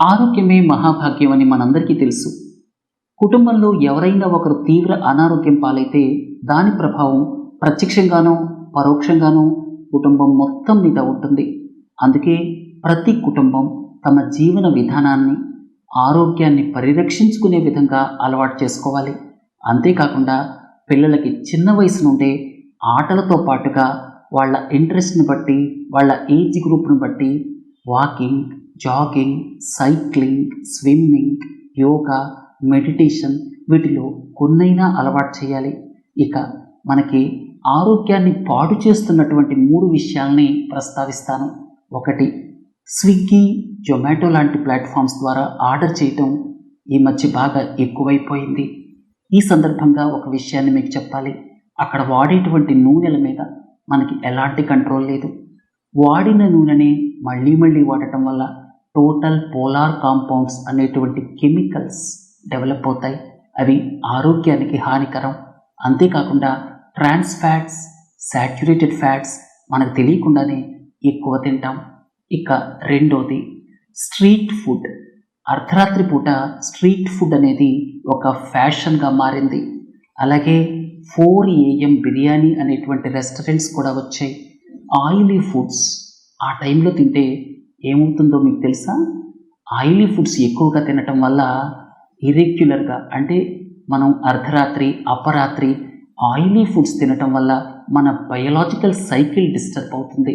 ఆరోగ్యమే మహాభాగ్యం అని మనందరికీ తెలుసు. కుటుంబంలో ఎవరైనా ఒకరు తీవ్ర అనారోగ్యం పాలైతే దాని ప్రభావం ప్రత్యక్షంగానో పరోక్షంగానో కుటుంబం మొత్తం మీద ఉంటుంది. అందుకే ప్రతి కుటుంబం తమ జీవన విధానాన్ని ఆరోగ్యాన్ని పరిరక్షించుకునే విధంగా అలవాటు చేసుకోవాలి. అంతేకాకుండా పిల్లలకి చిన్న వయసు నుండే ఆటలతో పాటుగా వాళ్ళ ఇంట్రెస్ట్ని బట్టి వాళ్ళ ఏజ్ గ్రూప్ను బట్టి walking jogging cycling swimming yoga meditation వీటిలో కొన్నైనా అలవాటు చేయాలి. ఇక మనకి ఆరోగ్యాన్ని పాడు చేస్తున్నటువంటి మూడు విషయాల్ని ప్రస్తావిస్తాను. ఒకటి స్విగ్గీ జొమాటో లాంటి ప్లాట్ఫామ్స్ ద్వారా ఆర్డర్ చేయటం ఈ మధ్య బాగా ఎక్కువైపోయింది. ఈ సందర్భంగా ఒక విషయాన్ని మీకు చెప్పాలి. అక్కడ వాడేటువంటి నూనెల మీద మనకి ఎలాంటి కంట్రోల్ లేదు. వాడిన నూనెని మళ్ళీ మళ్ళీ వాడటం వల్ల టోటల్ పోలార్ కాంపౌండ్స్ అనేటువంటి కెమికల్స్ డెవలప్ అవుతాయి. అవి ఆరోగ్యానికి హానికరం. అంతేకాకుండా ట్రాన్స్ ఫ్యాట్స్ శాచ్యురేటెడ్ ఫ్యాట్స్ మనకు తెలియకుండానే ఎక్కువ తింటాం. ఇక రెండోది స్ట్రీట్ ఫుడ్. అర్ధరాత్రి పూట స్ట్రీట్ ఫుడ్ అనేది ఒక ఫ్యాషన్గా మారింది. అలాగే ఫోర్ ఏఎం బిర్యానీ అనేటువంటి రెస్టారెంట్స్ కూడా వచ్చాయి. ఆయిలీ ఫుడ్స్ ఆ టైంలో తింటే ఏమవుతుందో మీకు తెలుసా? ఆయిలీ ఫుడ్స్ ఎక్కువగా తినటం వల్ల ఇరెగ్యులర్గా అంటే మనం అర్ధరాత్రి అపరాత్రి ఆయిలీ ఫుడ్స్ తినటం వల్ల మన బయలాజికల్ సైకిల్ డిస్టర్బ్ అవుతుంది.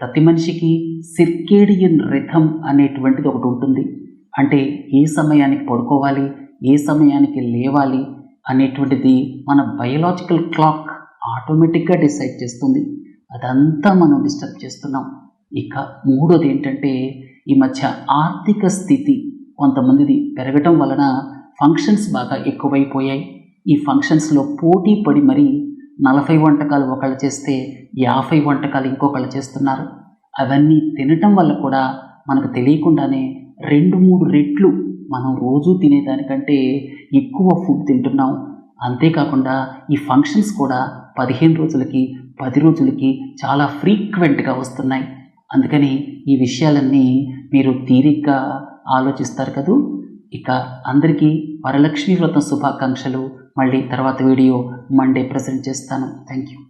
ప్రతి మనిషికి సిర్కేడియన్ రిథం అనేటువంటిది ఒకటి ఉంటుంది. అంటే ఏ సమయానికి పడుకోవాలి ఏ సమయానికి లేవాలి అనేటువంటిది మన బయలాజికల్ క్లాక్ ఆటోమేటిక్గా డిసైడ్ చేస్తుంది. అదంతా మనం డిస్టర్బ్ చేస్తున్నాం. ఇక మూడోది ఏంటంటే ఈ మధ్య ఆర్థిక స్థితి కొంతమందిది పెరగటం వలన ఫంక్షన్స్ బాగా ఎక్కువైపోయాయి. ఈ ఫంక్షన్స్లో పోటీ పడి మరీ నలభై వంటకాలు ఒకళ్ళు చేస్తే యాభై వంటకాలు ఇంకొకళ్ళు చేస్తున్నారు. అవన్నీ తినటం వల్ల కూడా మనకు తెలియకుండానే రెండు మూడు రెట్లు మనం రోజు తినేదానికంటే ఎక్కువ ఫుడ్ తింటున్నాం. అంతేకాకుండా ఈ ఫంక్షన్స్ కూడా పదిహేను రోజులకి పది రోజులకి చాలా ఫ్రీక్వెంట్గా వస్తున్నాయి. అందుకని ఈ విషయాలన్నీ మీరు తీరిగ్గా ఆలోచిస్తారు కదూ? ఇక అందరికీ వరలక్ష్మి వ్రతం శుభాకాంక్షలు. మళ్ళీ తర్వాత వీడియో మండే ప్రజెంట్ చేస్తాను. Thank you